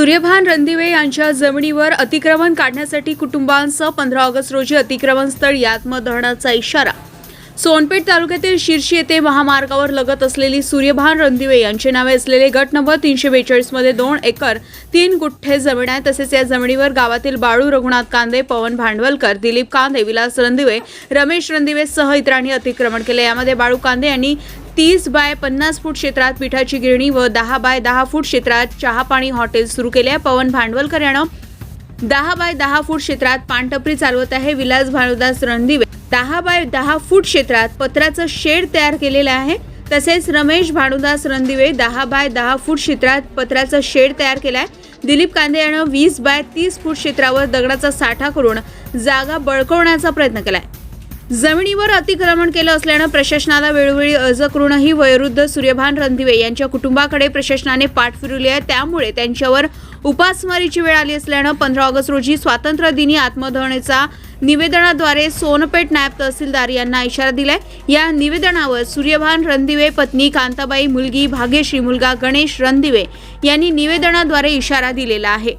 सूर्यभान रणदिवे यांच्या जमिनीवर अतिक्रमण काढण्यासाठी कुटुंबांसह पंधरा ऑगस्ट रोजी अतिक्रमण स्थळी आत्मदहनाचा इशारा. सोनपेठ तालुक्यातील शिर्शी येथे महामार्गावर लगत असलेली सूर्यभान रणदिवे यांचे नावे असलेले गट नंबर तीनशे बेचाळीसमध्ये दोन एकर तीन गुठ्ठे जमीन आहे. तसेच या जमिनीवर गावातील बाळू रघुनाथ कांदे पवन भांडवलकर दिलीप कांदे विलास रणदिवे रमेश रणदिवे सह इतरांनी अतिक्रमण केले. यामध्ये बाळू कांदे यांनी तीस बाय पन्नास फूट क्षेत्रात पिठाची गिरणी व दहा बाय दहा फूट क्षेत्रात चहापाणी हॉटेल सुरू केले आहे. पवन भांडवलकर यानं दहा बाय दहा फूट क्षेत्रात पानटपरी चालवत आहे. विलास भानुदास रणदिवे दहा बाय दहा फूट क्षेत्रात पत्राचं शेड तयार केलेलं आहे. तसेच रमेश भानुदास रणदिवे दहा बाय दहा फूट क्षेत्रात पत्राचं शेड तयार केलं आहे दिलीप कांदे यानं वीस बाय तीस फूट क्षेत्रावर दगडाचा साठा करून जागा बळकवण्याचा प्रयत्न केला आहे जमिनीवर अतिक्रमण केलं असल्यानं प्रशासनाला वेळोवेळी अर्ज करूनही वयोवृद्ध सूर्यभान रणदिवे यांच्या कुटुंबाकडे प्रशासनाने पाठ फिरवली आहे. त्यामुळे त्यांच्यावर उपासमारीची वेळ आली असल्यानं पंधरा ऑगस्ट रोजी स्वातंत्र्य दिनी आत्मदहनेचा निवेदनाद्वारे सोनपेठ नायब तहसीलदार यांना इशारा दिलाय. या निवेदनावर सूर्यभान रणदिवे पत्नी कांताबाई मुलगी भाग्यश्री मुलगा गणेश रणदिवे यांनी निवेदनाद्वारे इशारा दिलेला आहे.